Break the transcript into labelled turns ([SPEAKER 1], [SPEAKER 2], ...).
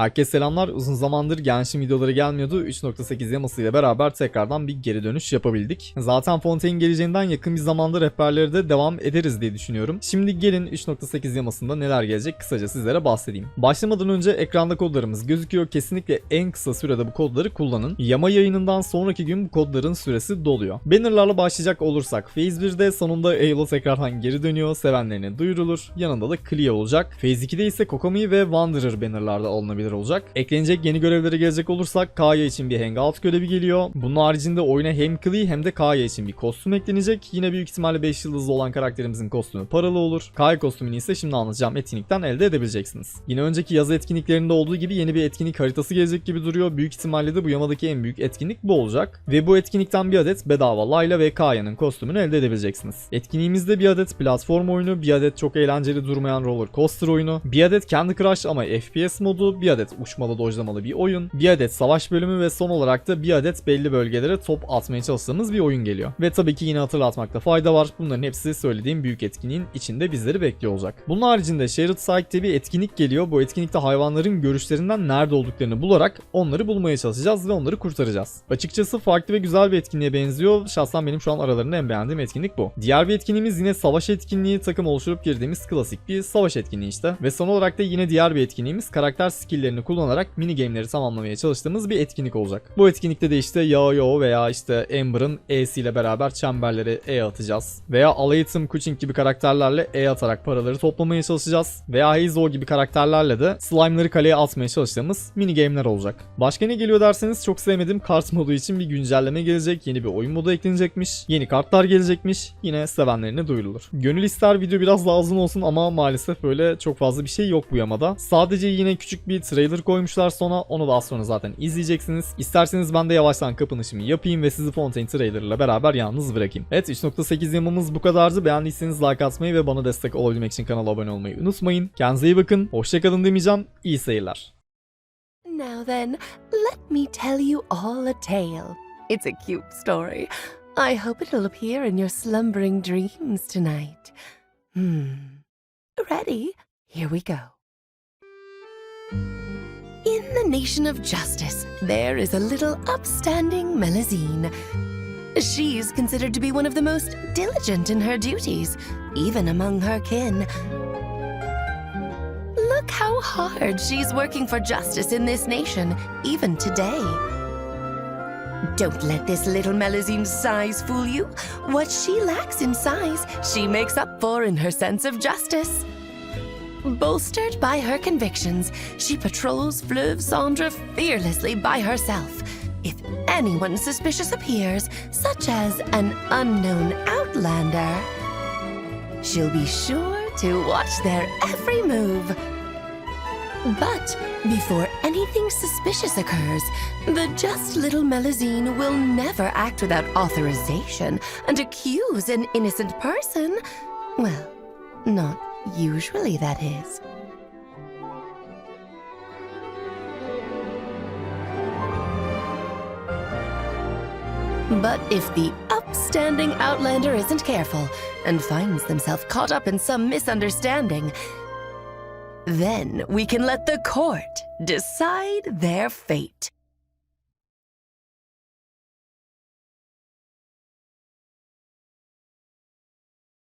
[SPEAKER 1] Herkese selamlar. Uzun zamandır Genshin videoları gelmiyordu. 3.8 yamasıyla beraber tekrardan bir geri dönüş yapabildik. Zaten Fontaine geleceğinden yakın bir zamanda rehberleri de devam ederiz diye düşünüyorum. Şimdi gelin 3.8 yamasında neler gelecek kısaca sizlere bahsedeyim. Başlamadan önce ekranda kodlarımız gözüküyor. Kesinlikle en kısa sürede bu kodları kullanın. Yama yayınından sonraki gün bu kodların süresi doluyor. Bannerlarla başlayacak olursak Phase 1'de sonunda Ayla tekrardan geri dönüyor. Sevenlerine duyurulur. Yanında da Clea olacak. Phase 2'de ise Kokomi ve Wanderer bannerlarda alınabilir olacak. Eklenecek yeni görevlere gelecek olursak Kaya için bir hangout görevi geliyor. Bunun haricinde oyuna hem Clea hem de Kaya için bir kostüm eklenecek. Yine büyük ihtimalle 5 yıldızlı olan karakterimizin kostümü paralı olur. Kaya kostümünü ise şimdi anlatacağım etkinlikten elde edebileceksiniz. Yine önceki yazı etkinliklerinde olduğu gibi yeni bir etkinlik haritası gelecek gibi duruyor. Büyük ihtimalle de bu yamadaki en büyük etkinlik bu olacak. Ve bu etkinlikten bir adet bedava Layla ve Kaya'nın kostümünü elde edebileceksiniz. Etkinliğimizde bir adet platform oyunu, bir adet çok eğlenceli durmayan roller coaster oyunu, bir adet Candy Crush ama FPS modu, bir adet uçmalı dojlamalı bir oyun, bir adet savaş bölümü ve son olarak da bir adet belli bölgelere top atmaya çalıştığımız bir oyun geliyor. Ve tabii ki yine hatırlatmakta fayda var. Bunların hepsi söylediğim büyük etkinliğin içinde bizleri bekliyor olacak. Bunun haricinde Shared Site'de bir etkinlik geliyor. Bu etkinlikte hayvanların görüşlerinden nerede olduklarını bularak onları bulmaya çalışacağız ve onları kurtaracağız. Açıkçası farklı ve güzel bir etkinliğe benziyor. Şahsen benim şu an aralarında en beğendiğim etkinlik bu. Diğer bir etkinliğimiz yine savaş etkinliği. Takım oluşturup girdiğimiz klasik bir savaş etkinliği işte. Ve son olarak da yine diğer bir etkinliğimiz karakter skill'lerini kullanarak mini game'leri tamamlamaya çalıştığımız bir etkinlik olacak. Bu etkinlikte de işte Yao veya işte Amber'ın E'si ile beraber çemberleri E atacağız. Veya Alaytım Kuching gibi karakterlerle E atarak paraları toplamaya çalışacağız. Veya Heizo gibi karakterlerle de slime'ları kaleye atmaya çalıştığımız mini game'ler olacak. Başka ne geliyor derseniz çok sevmediğim kart modu için bir güncelleme gelecek. Yeni bir oyun modu eklenecekmiş. Yeni kartlar gelecekmiş. Yine sevenlerine duyurulur. Gönül ister video biraz daha uzun olsun ama maalesef böyle çok fazla bir şey yok bu yamada. Sadece yine küçük bir trailer koymuşlar sonra onu daha sonra zaten izleyeceksiniz. İsterseniz ben de yavaştan kapanışımı yapayım ve sizi Fontaine trailerıyla beraber yalnız bırakayım. Evet 3.8 yamamız bu kadardı. Beğendiyseniz like atmayı ve bana destek olabilmek için kanala abone olmayı unutmayın. Kendinize iyi bakın. Hoşçakalın demeyeceğim. İyi seyirler.
[SPEAKER 2] Now then, let me tell you all a tale. It's a cute story. I hope it'll appear in your slumbering dreams tonight. Hmm. Ready? Here we go. Nation of justice, there is a little upstanding Melusine. She's considered to be one of the most diligent in her duties, even among her kin. Look how hard she's working for justice in this nation, even today. Don't let this little Melusine's size fool you. What she lacks in size, she makes up for in her sense of justice. Bolstered by her convictions, she patrols Fleuve Sandra fearlessly by herself. If anyone suspicious appears, such as an unknown outlander, she'll be sure to watch their every move. But before anything suspicious occurs, the just little Melusine will never act without authorization and accuse an innocent person. Well, not usually, that is. But if the upstanding Outlander isn't careful and finds themselves caught up in some misunderstanding, then we can let the court decide their fate.